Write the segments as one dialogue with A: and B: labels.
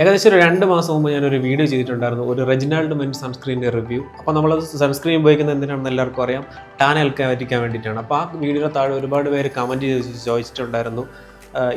A: ഏകദേശം ഒരു രണ്ട് മാസം മുമ്പ് ഞാനൊരു വീഡിയോ ചെയ്തിട്ടുണ്ടായിരുന്നു. ഒരു റെജിനാൾഡ് മെൻ സൺസ്ക്രീനിന്റെ റിവ്യൂ. അപ്പോൾ നമ്മൾ സൺസ്ക്രീൻ ഉപയോഗിക്കുന്നത് എന്തിനാണെന്ന് എല്ലാവർക്കും അറിയാം. ടാൻ ഏൽക്കാതിരിക്കാൻ വേണ്ടിയിട്ടാണ്. അപ്പോൾ ആ വീഡിയോയുടെ താഴെ ഒരുപാട് പേര് കമന്റ് ചെയ്ത് ചോദിച്ചിട്ടുണ്ടായിരുന്നു.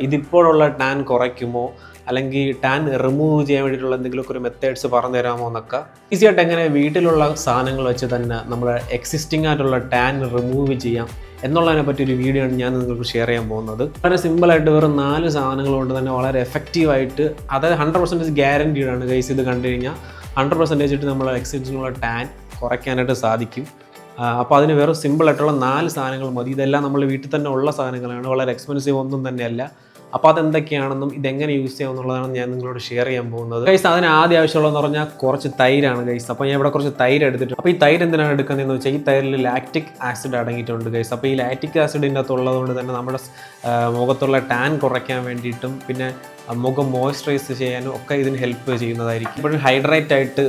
A: ഇതിപ്പോഴുള്ള ടാൻ കുറയ്ക്കുമോ? അല്ലെങ്കിൽ ടാൻ റിമൂവ് ചെയ്യാൻ വേണ്ടിയിട്ടുള്ള എന്തെങ്കിലുമൊക്കെ ഒരു മെത്തേഡ്സ് പറഞ്ഞു തരാമോ എന്നൊക്കെ ഈസിയായിട്ട് എങ്ങനെ വീട്ടിലുള്ള സാധനങ്ങൾ വെച്ച് തന്നെ നമ്മുടെ എക്സിസ്റ്റിംഗ് ആയിട്ടുള്ള ടാൻ റിമൂവ് ചെയ്യാം. എന്നുള്ളതിനെ പറ്റി ഒരു വീഡിയോ ആണ് ഞാൻ നിങ്ങൾക്ക് ഷെയർ ചെയ്യാൻ പോകുന്നത്. വളരെ സിമ്പിളായിട്ട് വെറും നാല് സാധനങ്ങൾ കൊണ്ട് തന്നെ വളരെ എഫക്റ്റീവായിട്ട് അതായത് ഹൺഡ്രഡ് പെർസെന്റേജ് ഗ്യാരന്റീഡ് ആണ്. ഗൈസ് ഇത് കണ്ടു കഴിഞ്ഞാൽ ഹൺഡ്രഡ് പെർസെന്റേജ് ഇട്ട് നമ്മളെ എക്സിഡൻസിനുള്ള ടാൻ കുറയ്ക്കാനായിട്ട് സാധിക്കും. അപ്പോൾ അതിന് വെറും സിമ്പിളായിട്ടുള്ള നാല് സാധനങ്ങൾ മതി. ഇതെല്ലാം നമ്മൾ വീട്ടിൽ തന്നെ ഉള്ള സാധനങ്ങളാണ്. വളരെ എക്സ്പെൻസീവ് ഒന്നും തന്നെയല്ല. അപ്പോൾ അതെന്തൊക്കെയാണെന്നും ഇതെങ്ങനെ യൂസ് ചെയ്യാം എന്നുള്ളതാണ് ഞാൻ നിങ്ങളോട് ഷെയർ ചെയ്യാൻ പോകുന്നത്. ഗൈസ് അതിന് ആദ്യം ആവശ്യമുള്ളതെന്ന് പറഞ്ഞാൽ കുറച്ച് തൈരാണ് ഗൈസ് അപ്പോൾ ഞാൻ ഇവിടെ കുറച്ച് തൈര് എടുത്തിട്ടുണ്ട്. അപ്പോൾ ഈ തൈര് എന്തിനാണ് എടുക്കുന്നതെന്ന് വെച്ചാൽ ഈ തൈരിൽ ലാക്റ്റിക് ആസിഡ് അടങ്ങിയിട്ടുണ്ട് ഗൈസ് അപ്പോൾ ഈ ലാക്റ്റിക് ആസിഡിന്റെ അകത്ത് ഉള്ളതുകൊണ്ട് തന്നെ നമ്മുടെ മുഖത്തുള്ള ടാൻ കുറയ്ക്കാൻ വേണ്ടിയിട്ടും പിന്നെ മുഖം മോയ്സ്ചറൈസ് ചെയ്യാനും ഒക്കെ ഇതിന് ഹെൽപ്പ് ചെയ്യുന്നതായിരിക്കും. ഇപ്പോഴും ഹൈഡ്രേറ്റ് ആയിട്ട്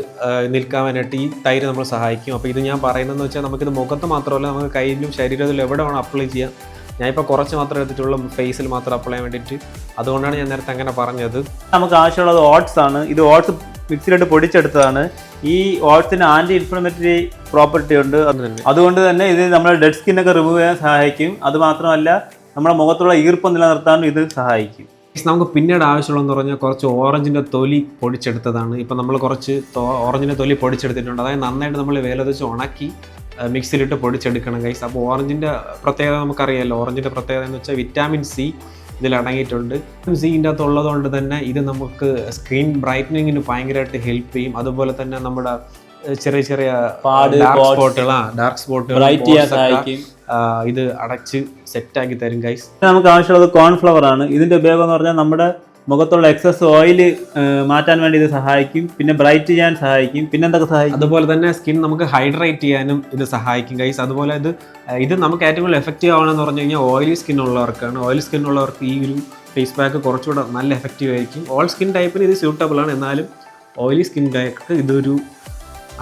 A: വേണ്ടിയിട്ട് ഈ തൈര് നമ്മൾ സഹായിക്കും. അപ്പോൾ ഇത് ഞാൻ പറയുന്നതെന്ന് വെച്ചാൽ നമുക്കിത് മുഖത്ത് മാത്രമല്ല നമുക്ക് കയ്യിലും ശരീരത്തിലും എവിടെ വേണം അപ്ലൈ ചെയ്യാം ഞാനിപ്പോൾ കുറച്ച് മാത്രം എടുത്തിട്ടുള്ളൂ ഫേസിൽ മാത്രം അപ്ലൈ ചെയ്യാൻ വേണ്ടിയിട്ട്. അതുകൊണ്ടാണ് ഞാൻ നേരത്തെ അങ്ങനെ പറഞ്ഞത്.
B: നമുക്ക് ആവശ്യമുള്ളത് ഓട്സ് ആണ്. ഇത് ഓട്സ് മിക്സിയിലിട്ട് പൊടിച്ചെടുത്തതാണ്. ഈ ഓട്സിന് ആന്റി ഇൻഫ്ലമേറ്ററി പ്രോപ്പർട്ടി ഉണ്ട്. അതുകൊണ്ട് തന്നെ ഇത് നമ്മുടെ ഡെഡ് സ്കിന്നൊക്കെ റിമൂവ് ചെയ്യാൻ സഹായിക്കും. അത് മാത്രമല്ല നമ്മുടെ മുഖത്തുള്ള ഈർപ്പം നിലനിർത്താനും ഇത് സഹായിക്കും.
A: നമുക്ക് പിന്നീട് ആവശ്യമുള്ളതെന്ന് പറഞ്ഞാൽ കുറച്ച് ഓറഞ്ചിന്റെ തൊലി പൊടിച്ചെടുത്തതാണ്. ഇപ്പം നമ്മൾ കുറച്ച് ഓറഞ്ചിന്റെ തൊലി പൊടിച്ചെടുത്തിട്ടുണ്ട്. അതായത് നന്നായിട്ട് നമ്മൾ വേലതച്ച് ഉണക്കി മിക്സിയിലിട്ട് പൊടിച്ചെടുക്കണം ഗൈസ് അപ്പോൾ ഓറഞ്ചിന്റെ പ്രത്യേകത നമുക്കറിയാമല്ലോ ഓറഞ്ചിന്റെ പ്രത്യേകത എന്ന് വെച്ചാൽ വിറ്റാമിൻ സി ഇതിൽ അടങ്ങിയിട്ടുണ്ട്. സിന്റെ അകത്ത് ഉള്ളതുകൊണ്ട് തന്നെ ഇത് നമുക്ക് സ്ക്രീൻ ബ്രൈറ്റനിങ്ങിന് ഭയങ്കരമായിട്ട് ഹെൽപ്പ് ചെയ്യും. അതുപോലെ തന്നെ നമ്മുടെ ചെറിയ ചെറിയ ഡാർക്ക് സ്പോട്ടുകൾ ഡാർക്ക് സ്പോട്ടുകൾ
B: ബ്രൈറ്റ്
A: ഇത് അടച്ച് സെറ്റ് ആക്കി തരും ഗൈസ്
B: നമുക്ക് ആവശ്യമുള്ളത് കോൺഫ്ലവർ ആണ്. ഇതിന്റെ ഉപയോഗം എന്ന് പറഞ്ഞാൽ നമ്മുടെ മുഖത്തുള്ള എക്സസ് ഓയിൽ മാറ്റാൻ വേണ്ടി ഇത് സഹായിക്കും. പിന്നെ ബ്രൈറ്റ് ചെയ്യാൻ സഹായിക്കും. പിന്നെ എന്തൊക്കെ സഹായിക്കും?
A: അതുപോലെ തന്നെ സ്കിൻ നമുക്ക് ഹൈഡ്രേറ്റ് ചെയ്യാനും ഇത് സഹായിക്കും ഗൈസ് അതുപോലെ ഇത് ഇത് നമുക്ക് ഏറ്റവും കൂടുതൽ എഫക്റ്റീവ് ആവണമെന്ന് പറഞ്ഞു കഴിഞ്ഞാൽ ഓയിലി സ്കിൻ ഉള്ളവർക്കാണ്. ഓയിൽ സ്കിൻ ഉള്ളവർക്ക് ഈ ഒരു ഫേസ് പാക്ക് കുറച്ചുകൂടെ നല്ല എഫക്റ്റീവ് ആയിരിക്കും. ഓൾ സ്കിൻ ടൈപ്പിന് ഇത് സ്യൂട്ടബിൾ ആണ്. എന്നാലും ഓയിലി സ്കിൻ ടൈപ്പ് ഇതൊരു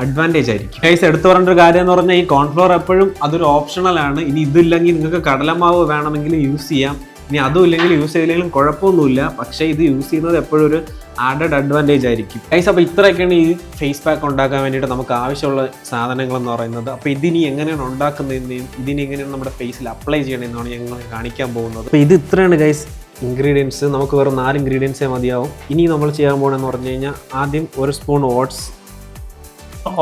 A: അഡ്വാന്റേജ് ആയിരിക്കും. ഗൈസ് എടുത്തു പറഞ്ഞ ഒരു കാര്യം എന്ന് പറഞ്ഞാൽ ഈ കോൺഫ്ലോർ എപ്പോഴും അതൊരു ഓപ്ഷണലാണ് ഇനി ഇതില്ലെങ്കിൽ നിങ്ങൾക്ക് കടലമാവ് വേണമെങ്കിൽ യൂസ് ചെയ്യാം. ഇനി അതും ഇല്ലെങ്കിൽ യൂസ് ചെയ്തില്ലെങ്കിലും കുഴപ്പമൊന്നുമില്ല. പക്ഷേ ഇത് യൂസ് ചെയ്യുന്നത് എപ്പോഴും ഒരു ആഡഡ് അഡ്വാന്റേജ് ആയിരിക്കും. ഗൈസ് അപ്പോൾ ഇത്രയൊക്കെയാണ് ഈ ഫേസ് പാക്ക് ഉണ്ടാക്കാൻ വേണ്ടിയിട്ട് നമുക്ക് ആവശ്യമുള്ള സാധനങ്ങൾ എന്ന് പറയുന്നത്. അപ്പോൾ ഇതിനി എങ്ങനെയാണ് ഉണ്ടാക്കുന്നതെന്നും ഇതിനി എങ്ങനെയാണ് നമ്മുടെ ഫേസിൽ അപ്ലൈ ചെയ്യണമെന്നാണ് ഞങ്ങൾ കാണിക്കാൻ പോകുന്നത്. അപ്പോൾ ഇത് ഇത്രയാണ് ഗൈസ് ഇൻഗ്രീഡിയൻസ് നമുക്ക് വെറും നാല് ഇൻഗ്രീഡിയൻസേ മതിയാവും. ഇനി നമ്മൾ ചെയ്യാൻ പോകണമെന്ന് പറഞ്ഞു കഴിഞ്ഞാൽ ആദ്യം ഒരു സ്പൂൺ ഓട്സ്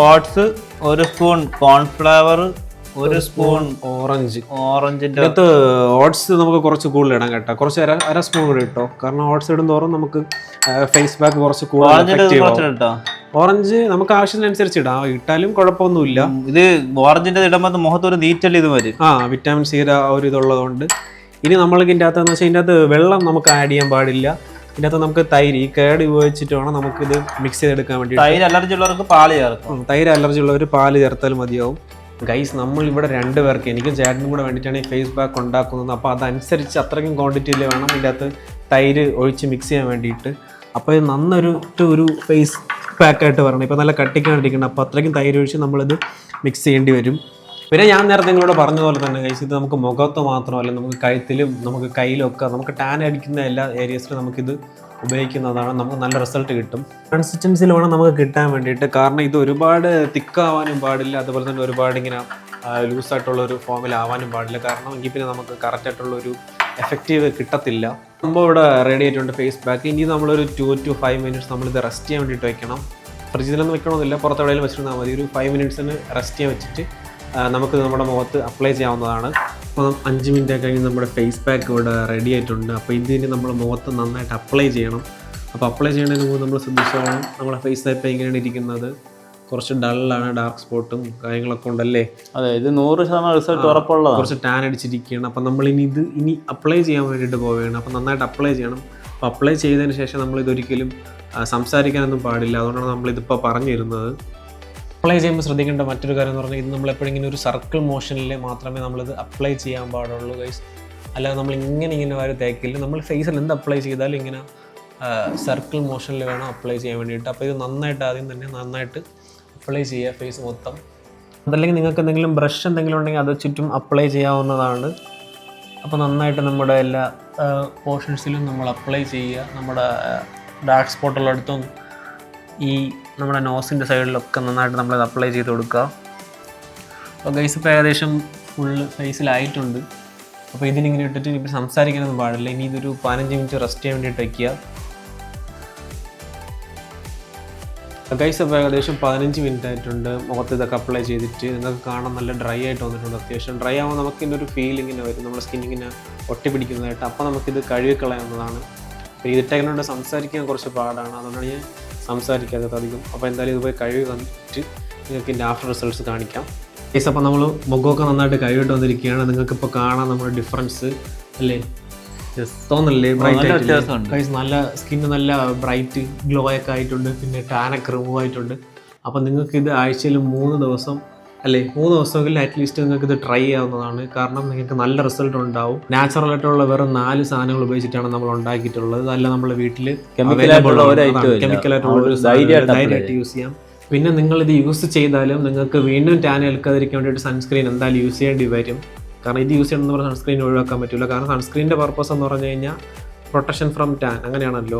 B: ഓട്സ് ഒരു സ്പൂൺ കോൺഫ്ലവർ ഒരു സ്പൂൺ
A: ഓറഞ്ച്
B: ഓറഞ്ചിന്റെ
A: അകത്ത് ഓട്സ് നമുക്ക് കുറച്ച് കൂടുതൽ ഇടാൻ കേട്ടോ. കുറച്ച് അര അര സ്പൂൺ കൂടി ഇട്ടോ. കാരണം ഓട്സ് ഇടുന്തോറും നമുക്ക് ഫേസ് ബാക്ക് കുറച്ച് കൂടുതൽ ഓറഞ്ച് നമുക്ക് ആവശ്യത്തിനനുസരിച്ച് ഇടാം. ഇട്ടാലും കുഴപ്പമൊന്നുമില്ല.
B: ഇത് ഓറഞ്ചിന്റെ ഇടുമ്പോൾ മുഖത്ത് ഒരു നീറ്റൽ ഇത് വരും.
A: ആ വിറ്റാമിൻ സിയുടെ ആ ഒരു ഇതുള്ളതുകൊണ്ട്. ഇനി നമ്മൾ ഇതിന്റെ അകത്ത് എന്ന് വെച്ചാൽ ഇതിന്റെ അകത്ത് വെള്ളം നമുക്ക് ആഡ് ചെയ്യാൻ പാടില്ല. ഇതിന്റെ അകത്ത് നമുക്ക് തൈര് ഈ കേട് ഉപയോഗിച്ചിട്ട് വേണം നമുക്കിത് മിക്സ് ചെയ്തെടുക്കാൻ വേണ്ടി
B: തൈര് അലർജി ഉള്ളവർക്ക് പാൽ ചേർക്കും.
A: തൈര് അലർജി ഉള്ളവർ പാൽ ചേർത്താൽ മതിയാവും. ഗൈസ് നമ്മൾ ഇവിടെ രണ്ട് പേർക്ക് എനിക്കും ചേട്ടനും കൂടെ വേണ്ടിയിട്ടാണ് ഈ ഫേസ് പാക്ക് ഉണ്ടാക്കുന്നത്. അപ്പോൾ അതനുസരിച്ച് അത്രയ്ക്കും ക്വാണ്ടിറ്റിയിൽ വേണം ഇതിന്റെ അകത്ത് തൈര് ഒഴിച്ച് മിക്സ് ചെയ്യാൻ വേണ്ടിയിട്ട്. അപ്പോൾ ഇത് നന്നൊരു ഒരു ഫേസ് പാക്കായിട്ട് വരണം. ഇപ്പോൾ നല്ല കട്ടിക്കാണ്ടിരിക്കണം. അപ്പോൾ അത്രയ്ക്കും തൈര് ഒഴിച്ച് നമ്മളിത് മിക്സ് ചെയ്യേണ്ടി വരും. പിന്നെ ഞാൻ നേരത്തെ നിങ്ങളോട് പറഞ്ഞ പോലെ തന്നെ ഗൈസ് ഇത് നമുക്ക് മുഖത്ത് മാത്രമല്ല നമുക്ക് കഴുത്തിലും നമുക്ക് കയ്യിലും ഒക്കെ നമുക്ക് ടാൻ അടിക്കുന്ന എല്ലാ ഏരിയസിലും നമുക്കിത് ഉപയോഗിക്കുന്നതാണ്. നമുക്ക് നല്ല റിസൾട്ട് കിട്ടും. കൺസിസ്റ്റൻസിൽ വേണം നമുക്ക് കിട്ടാൻ വേണ്ടിയിട്ട് കാരണം ഇത് ഒരുപാട് തിക്കാവാനും പാടില്ല. അതുപോലെ തന്നെ ഒരുപാട് ഇങ്ങനെ ലൂസായിട്ടുള്ള ഒരു ഫോമിലാവാനും പാടില്ല. കാരണം എങ്കിൽ പിന്നെ നമുക്ക് കറക്റ്റായിട്ടുള്ള ഒരു എഫക്റ്റീവ് കിട്ടത്തില്ല. സംഭവം ഇവിടെ റെഡി ആയിട്ടുണ്ട്. ഫേസ് പാക്ക് ഇനി നമ്മളൊരു ടു ടു ഫൈവ് മിനിറ്റ്സ് നമ്മളിത് റെസ്റ്റ് ചെയ്യാൻ വേണ്ടിയിട്ട് വെക്കണം. ഫ്രിഡ്ജിലൊന്നും വെക്കണമെന്നില്ല പുറത്തെവിടെയും വെച്ചിരുന്നാൽ മതി. ഒരു ഫൈവ് മിനിറ്റ്സിന് റെസ്റ്റ് ചെയ്യാൻ വെച്ചിട്ട് നമുക്ക് നമ്മുടെ മുഖത്ത് അപ്ലൈ ചെയ്യാവുന്നതാണ്. അപ്പോൾ അഞ്ച് മിനിറ്റ് കഴിഞ്ഞ് നമ്മുടെ ഫേസ് പാക്ക് ഇവിടെ റെഡി ആയിട്ടുണ്ട്. അപ്പോൾ ഇതിന് നമ്മൾ മുഖത്ത് നന്നായിട്ട് അപ്ലൈ ചെയ്യണം. അപ്പോൾ അപ്ലൈ ചെയ്യുന്നതിന് മുമ്പ് നമ്മൾ ശ്രദ്ധിച്ചോളാം. നമ്മുടെ ഫേസ് ടൈപ്പ് എങ്ങനെയാണ് ഇരിക്കുന്നത്. കുറച്ച് ഡള്ളാണ് ഡാർക്ക് സ്പോട്ടും കാര്യങ്ങളൊക്കെ ഉണ്ടല്ലേ?
B: അതെ ഇത് നൂറ് ശതമാനം റിസൾട്ട് ഉറപ്പുള്ളതാണ്.
A: കുറച്ച് ടാൻ അടിച്ചിരിക്കുകയാണ്. അപ്പം നമ്മൾ ഇനി ഇത് ഇനി അപ്ലൈ ചെയ്യാൻ വേണ്ടിയിട്ട് പോവുകയാണ്. അപ്പം നന്നായിട്ട് അപ്ലൈ ചെയ്യണം. അപ്പോൾ അപ്ലൈ ചെയ്തതിന് ശേഷം നമ്മൾ ഇതൊരിക്കലും സംസാരിക്കാനൊന്നും പാടില്ല. അതുകൊണ്ടാണ് നമ്മളിതിപ്പോൾ പറഞ്ഞിരുന്നത്. അപ്ലൈ ചെയ്യുമ്പോൾ ശ്രദ്ധിക്കേണ്ട മറ്റൊരു കാര്യം എന്ന് പറഞ്ഞാൽ ഇത് നമ്മൾ ഇങ്ങനെ ഒരു സർക്കിൾ മോഷനിൽ മാത്രമേ നമ്മളിത് അപ്ലൈ ചെയ്യാൻ പാടുള്ളൂ ഗൈസ് അല്ലാതെ നമ്മൾ ഇങ്ങനെ ഇങ്ങനെ വരെ തേക്കില്ല നമ്മൾ ഫേസിൽ എന്ത് അപ്ലൈ ചെയ്താലും ഇങ്ങനെ സർക്കിൾ മോഷനിൽ വേണം അപ്ലൈ ചെയ്യാൻ വേണ്ടിയിട്ട്. അപ്പോൾ ഇത് നന്നായിട്ട് ആദ്യം തന്നെ നന്നായിട്ട് അപ്ലൈ ചെയ്യുക ഫേസ് മൊത്തം. അതല്ലെങ്കിൽ നിങ്ങൾക്ക് എന്തെങ്കിലും ബ്രഷ് എന്തെങ്കിലും ഉണ്ടെങ്കിൽ അത് ചുറ്റും അപ്ലൈ ചെയ്യാവുന്നതാണ്. അപ്പോൾ നന്നായിട്ട് നമ്മുടെ എല്ലാ പോർഷൻസിലും നമ്മൾ അപ്ലൈ ചെയ്യുക. നമ്മുടെ ഡാർക്ക് സ്പോട്ട് ഉള്ളിടത്തും ഈ നമ്മുടെ നോസിന്റെ സൈഡിലൊക്കെ നന്നായിട്ട് നമ്മൾ അപ്ലൈ ചെയ്ത് കൊടുക്കുക. അപ്പോൾ ഗൈസ് ഇപ്പോൾ ഏകദേശം ഫുൾ ഫേസിലായിട്ടുണ്ട് അപ്പോൾ ഇതിനിങ്ങനെ ഇട്ടിട്ട് ഇപ്പോൾ സംസാരിക്കാനൊന്നും പാടില്ല. ഇനി ഇതൊരു പതിനഞ്ച് മിനിറ്റ് റെസ്റ്റ് ചെയ്യാൻ വേണ്ടിയിട്ട് വയ്ക്കുക ഗൈസ് അപ്പോൾ ഏകദേശം പതിനഞ്ച് മിനിറ്റ് ആയിട്ടുണ്ട്. മുഖത്ത് ഇതൊക്കെ അപ്ലൈ ചെയ്തിട്ട് നിങ്ങൾക്ക് കാണാൻ നല്ല ഡ്രൈ ആയിട്ട് വന്നിട്ടുണ്ട് അത്യാവശ്യം. ഡ്രൈ ആകുമ്പോൾ നമുക്ക് ഇതിന്റെ ഒരു ഫീൽ ഇങ്ങനെ വരും. നമ്മുടെ സ്കിൻ ഇങ്ങനെ ഒട്ടി പിടിക്കുന്നതായിട്ട് അപ്പോൾ നമുക്കിത് കഴുകി കളയാവുന്നതാണ് അപ്പോൾ ഇതിട്ടേക്കുന്നതുകൊണ്ട് സംസാരിക്കാൻ കുറച്ച് പാടാണ്. അതുകൊണ്ടാണ് ഞാൻ സംസാരിക്കാത്തത് അധികം അപ്പോൾ എന്തായാലും ഇതുപോലെ കഴിവ് കഴുകി വന്നിട്ട് നിങ്ങൾക്ക് ഇതിന്റെ ആഫ്റ്റർ റിസൾട്ട്സ് കാണിക്കാം. ഗൈസ് അപ്പോൾ നമ്മൾ മുഖമൊക്കെ നന്നായിട്ട് കഴുകിട്ട് വന്നിരിക്കുകയാണ്. നിങ്ങൾക്ക് ഇപ്പോൾ കാണാം നമ്മുടെ ഡിഫറൻസ് അല്ലേ? തോന്നല്ലേ ബ്രൈറ്റ്
B: നല്ല
A: സ്കിന്ന് നല്ല ബ്രൈറ്റ് ഗ്ലോ ഒക്കെ ആയിട്ടുണ്ട്. പിന്നെ ടാനൊക്കെ റിമൂവ് ആയിട്ടുണ്ട്. അപ്പം നിങ്ങൾക്ക് ഇത് ആഴ്ചയിൽ മൂന്ന് ദിവസം അല്ലേ മൂന്ന് ദിവസമെങ്കിലും അറ്റ്ലീസ്റ്റ് നിങ്ങൾക്ക് ഇത് ട്രൈ ചെയ്യാവുന്നതാണ്. കാരണം നിങ്ങൾക്ക് നല്ല റിസൾട്ട് ഉണ്ടാവും. നാച്ചുറൽ ആയിട്ടുള്ള വെറും നാല് സാധനങ്ങൾ ഉപയോഗിച്ചിട്ടാണ് നമ്മൾ ഉണ്ടാക്കിയിട്ടുള്ളത്. അതല്ല നമ്മൾ വീട്ടിൽ കെമിക്കലായിട്ടുള്ള യൂസ് ചെയ്യാം. പിന്നെ നിങ്ങൾ ഇത് യൂസ് ചെയ്താലും നിങ്ങൾക്ക് വീണ്ടും ടാൻ ഏൽക്കാതിരിക്കാൻ വേണ്ടിയിട്ട് സൺസ്ക്രീൻ എന്തായാലും യൂസ് ചെയ്യേണ്ടി വരും. കാരണം ഇത് യൂസ് ചെയ്യണമെന്ന് പറഞ്ഞാൽ സൺസ്ക്രീൻ ഒഴിവാക്കാൻ പറ്റില്ല കാരണം സൺസ്ക്രീനിന്റെ പർപ്പസ് എന്ന് പറഞ്ഞു കഴിഞ്ഞാൽ പ്രൊട്ടക്ഷൻ ഫ്രം ടാൻ അങ്ങനെയാണല്ലോ.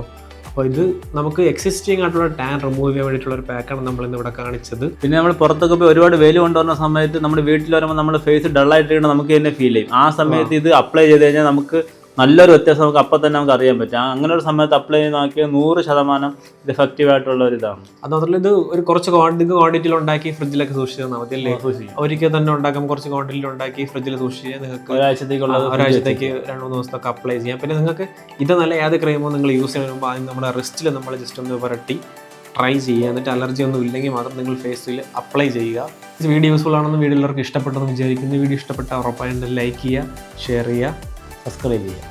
A: അപ്പോൾ ഇത് നമുക്ക് എക്സിസ്റ്റിംഗ് ആയിട്ടുള്ള ടാൻ റിമൂവ് ചെയ്യാൻ വേണ്ടിയിട്ടുള്ള ഒരു പാക്കാണ് നമ്മൾ ഇന്ന് ഇവിടെ കാണിച്ചത്.
B: പിന്നെ നമ്മൾ പുറത്തൊക്കെ പോയി ഒരുപാട് വെയിൽ കൊണ്ടുവരുന്ന സമയത്ത് നമ്മുടെ വീട്ടിൽ വരുമ്പോൾ നമ്മുടെ ഫേസ് ഡൾ ഡള്ളായിട്ട് നമുക്ക് തന്നെ ഫീൽ ചെയ്യും. ആ സമയത്ത് ഇത് അപ്ലൈ ചെയ്ത് കഴിഞ്ഞാൽ നമുക്ക് നല്ലൊരു വ്യത്യാസം നമുക്ക് അപ്പം തന്നെ നമുക്ക് അറിയാൻ പറ്റും. അങ്ങനെ ഒരു സമയത്ത് അപ്ലൈ ചെയ്ത് നോക്കിയാൽ നൂറ് ശതമാനം ഇത് എഫക്റ്റീവ് ആയിട്ടുള്ള ഒരു ഇതാണ്.
A: അത് മാത്രമല്ല ഇത് ഒരു കുറച്ച് ക്വാണ്ടിറ്റി ക്വാണ്ടിറ്റിയിൽ ഉണ്ടാക്കി ഫ്രിഡ്ജിലൊക്കെ സൂക്ഷിച്ച് തന്നാൽ മതി അല്ലേ? ഒരിക്കൽ തന്നെ ഉണ്ടാക്കാൻ കുറച്ച് ക്വാണ്ടിറ്റിയിൽ ഉണ്ടാക്കി ഫ്രിഡ്ജിൽ സൂക്ഷിച്ച് നിങ്ങൾക്ക് ഒരാഴ്ചത്തേക്കുള്ള ഒരാഴ്ചത്തേക്ക് രണ്ട് മൂന്ന് ദിവസത്തൊക്കെ അപ്ലൈ ചെയ്യാം. പിന്നെ നിങ്ങൾക്ക് ഇത് നല്ല ഏത് ക്രീമോ നിങ്ങൾ യൂസ് ചെയ്യുന്ന മുമ്പ് ആദ്യം നമ്മുടെ റിസ്റ്റിൽ നമ്മൾ ജസ്റ്റ് ഒന്ന് പുരട്ടി ട്രൈ ചെയ്യുക. എന്നിട്ട് അലർജി ഒന്നും ഇല്ലെങ്കിൽ മാത്രം നിങ്ങൾ ഫേസിൽ അപ്ലൈ ചെയ്യുക. വീഡിയോ യൂസ്ഫുൾ ആണെന്ന് വീഡിയോ എല്ലാവർക്കും ഇഷ്ടപ്പെട്ടെന്ന് വിചാരിക്കുന്നു. വീഡിയോ ഇഷ്ടപ്പെട്ട ഉറപ്പായിട്ട് ലൈക്ക് ചെയ്യുക ഷെയർ ചെയ്യുക.
B: സബ്സ്ക്രൈബ് ചെയ്യുക